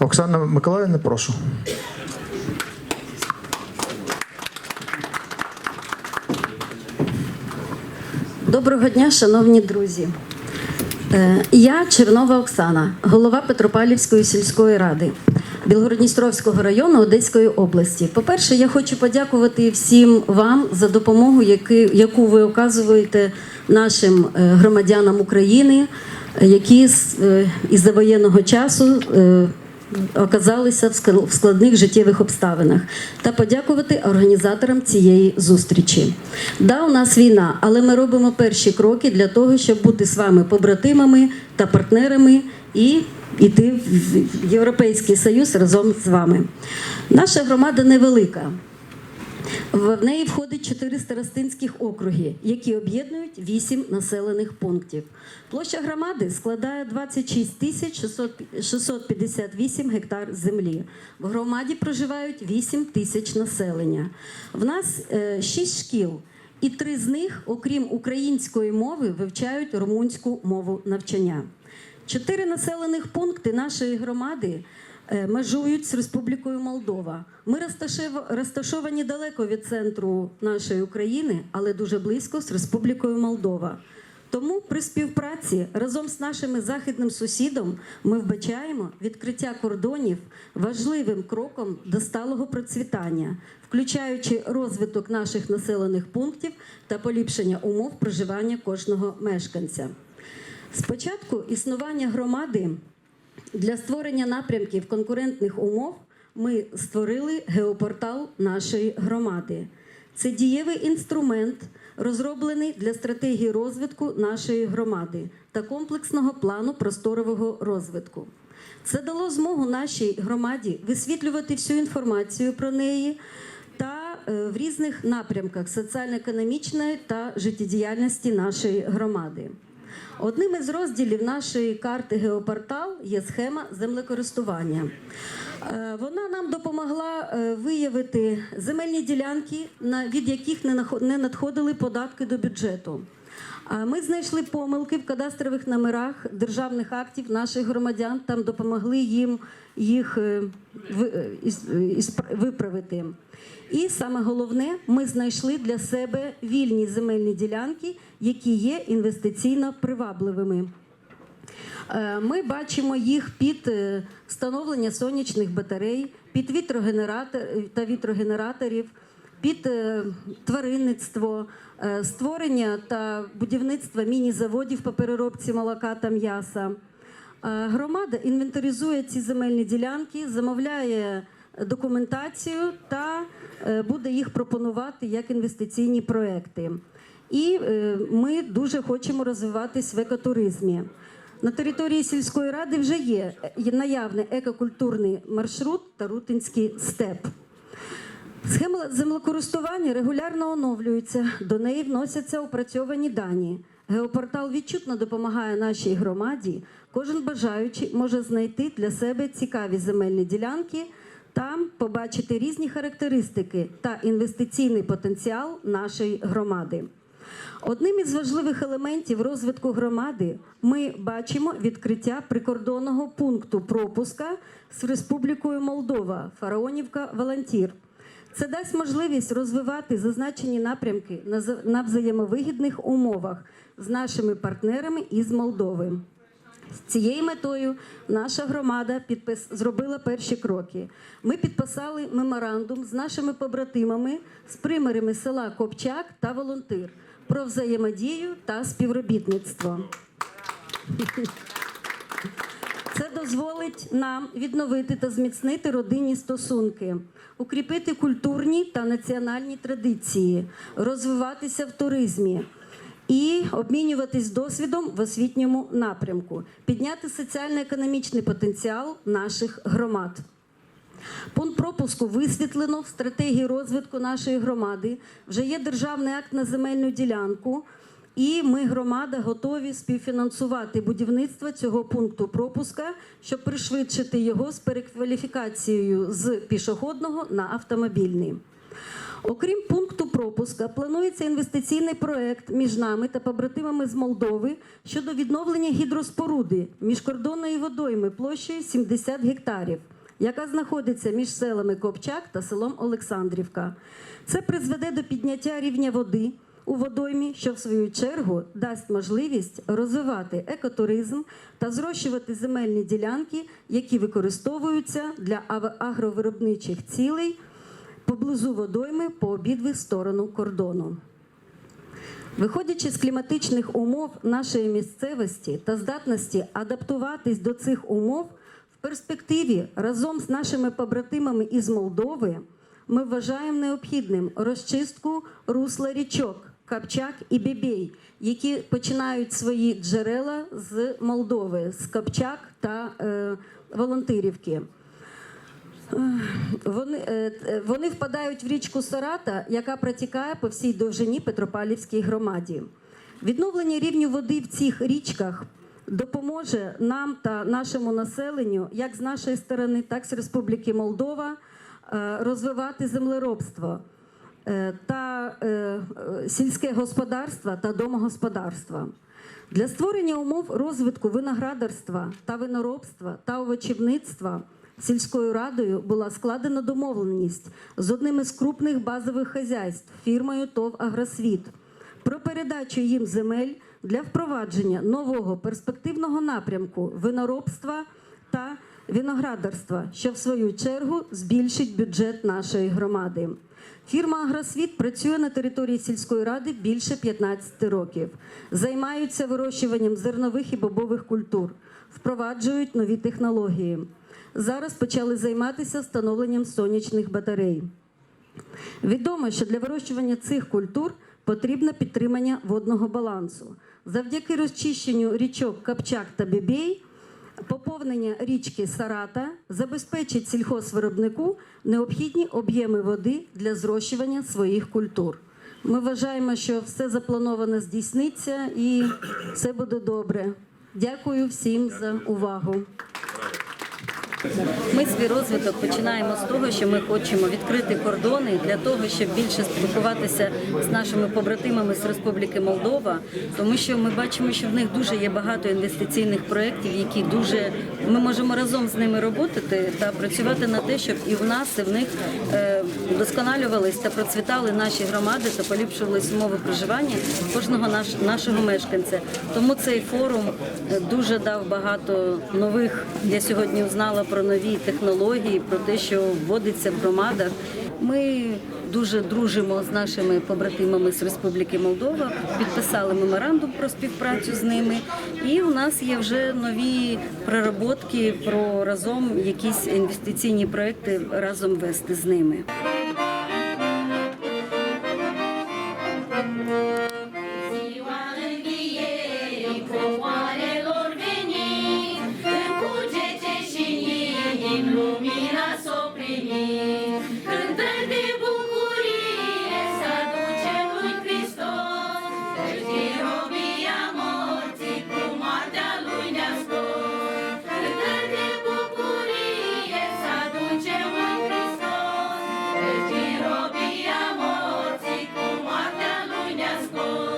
Оксана Миколаївна, прошу. Доброго дня, шановні друзі. Е, Я Чернова Оксана, голова Петропавлівської сільської ради Білгородністровського району Одеської області. По-перше, я хочу подякувати всім вам за допомогу, яку ви оказуєте нашим е, громадянам України, які е, із-за воєнного часу оказалися в скл- складних життєвих обставинах, та подякувати організаторам цієї зустрічі. Да, у нас війна, але ми робимо перші кроки для того, щоб бути з вами побратимами та партнерами і йти в Європейський Союз разом з вами. Наша громада невелика. В неї входить чотири старостинських округи, які об'єднують вісім населених пунктів. Площа громади складає 26 тисяч 600 658 гектар землі. В громаді проживають 8 тисяч населення. В нас е, 6 шкіл, і три з них, окрім української мови, вивчають румунську мову навчання. Чотири населених пункти нашої громади межують з Республікою Молдова. Ми розташовані далеко від центру нашої України, але дуже близько з Республікою Молдова. Тому при співпраці разом з нашим західним сусідом ми вбачаємо відкриття кордонів важливим кроком до сталого процвітання, включаючи розвиток наших населених пунктів та поліпшення умов проживання кожного мешканця. Спочатку існування громади для створення напрямків конкурентних умов ми створили геопортал нашої громади. Це дієвий інструмент, розроблений для стратегії розвитку нашої громади та комплексного плану просторового розвитку. Це дало змогу нашій громаді висвітлювати всю інформацію про неї та е, в різних напрямках соціально-економічної та життєдіяльності нашої громади. Одним із розділів нашої карти Геопортал є схема землекористування. Е, Вона нам допомогла е, виявити земельні ділянки, від яких не надходили податки до бюджету. Ми знайшли помилки в кадастрових номерах державних актів наших громадян, там допомогли їм їх е, е, е, виправити. І саме головне, ми знайшли для себе вільні земельні ділянки, які є інвестиційно привабливими. Ми бачимо їх під встановлення сонячних батарей, під вітрогенератор та вітрогенераторів, під е, тваринництво, е, створення та будівництво міні-заводів по переробці молока та м'яса. Е, Громада інвентаризує ці земельні ділянки, замовляє документацію та буде їх пропонувати як інвестиційні проекти. І ми дуже хочемо розвиватись в екотуризмі. На території сільської ради вже є наявний екокультурний маршрут та рутинський степ. Схема землекористування регулярно оновлюється, до неї вносяться опрацьовані дані. Геопортал відчутно допомагає нашій громаді. Кожен бажаючий може знайти для себе цікаві земельні ділянки, там побачити різні характеристики та інвестиційний потенціал нашої громади. Одним із важливих елементів розвитку громади ми бачимо відкриття прикордонного пункту пропуска з Республікою Молдова, Фараонівка Волонтір. Це дасть можливість розвивати зазначені напрямки на за- на взаємовигідних умовах з нашими партнерами із Молдови. З цією метою наша громада підпис... зробила перші кроки. Ми підписали меморандум з нашими побратимами, з примарами села Копчак та Волонтир про взаємодію та співробітництво. Дозволить нам відновити та зміцнити родинні стосунки, укріпити культурні та національні традиції, розвиватися в туризмі і обмінюватись досвідом в освітньому напрямку, підняти соціально-економічний потенціал наших громад. Пункт пропуску висвітлено в стратегії розвитку нашої громади. Вже є державний акт на земельну ділянку, і ми, громада, готові співфінансувати будівництво цього пункту пропуска, щоб пришвидшити його з перекваліфікацією з пішохідного на автомобільний. Окрім пункту пропуска, планується інвестиційний проект між нами та побратимами з Молдови щодо відновлення гідроспоруди міжкордонної водойми площею 70 гектарів, яка знаходиться між селами Копчак та селом Олександрівка. Це призведе до підняття рівня води у водоймі, що в свою чергу дасть можливість розвивати екотуризм та зрощувати земельні ділянки, які використовуються для агровиробничих цілей поблизу водойми по обидві сторону кордону. Виходячи з кліматичних умов нашої місцевості та здатності адаптуватись до цих умов, в перспективі разом з нашими побратимами із Молдови ми вважаємо необхідним розчистку русла річок Капчак і Бібей, які починають свої джерела з Молдови, з Капчак та е, Волонтирівки. Вони, е, е, вони впадають в річку Сарата, яка протікає по всій довжині Петропавлівській громаді. Відновлення рівню води в цих річках допоможе нам та нашому населенню, як з нашої сторони, так і з Республіки Молдова, е, розвивати землеробство е, та е, е, сільське господарство та домогосподарство. Для створення умов розвитку виноградарства та виноробства та овочівництва сільською радою була складена домовленість з одним із крупних базових хазяйств фірмою ТОВ Агросвіт про передачу їм земель для впровадження нового перспективного напрямку виноробства та виноградарства, що в свою чергу збільшить бюджет нашої громади. Фірма Агросвіт працює на території сільської ради більше 15 років. Займаються вирощуванням зернових і бобових культур, впроваджують нові технології. Зараз почали займатися встановленням сонячних батарей. Відомо, що для вирощування цих культур потрібно підтримання водного балансу. Завдяки розчищенню річок Капчак та Бібей, поповнення річки Сарата забезпечить сільхозвиробнику необхідні об'єми води для зрощування своїх культур. Ми вважаємо, що все заплановане здійсниться і все буде добре. Дякую всім за увагу. Ми свій розвиток починаємо з того, що ми хочемо відкрити кордони для того, щоб більше спілкуватися з нашими побратимами з Республіки Молдова, тому що ми бачимо, що в них дуже є багато інвестиційних проєктів, які дуже ми можемо разом з ними роботи та працювати на те, щоб і в нас, і в них е, вдосконалювались та процвітали наші громади та поліпшувались умови проживання кожного наш, нашого мешканця. Тому цей форум е, дуже дав багато нових. Я сьогодні узнала про нові технології, про те, що вводиться в громадах. Ми дуже дружимо з нашими побратимами з Республіки Молдова, підписали меморандум про співпрацю з ними, і у нас є вже нові проработки про разом якісь інвестиційні проекти разом вести з ними.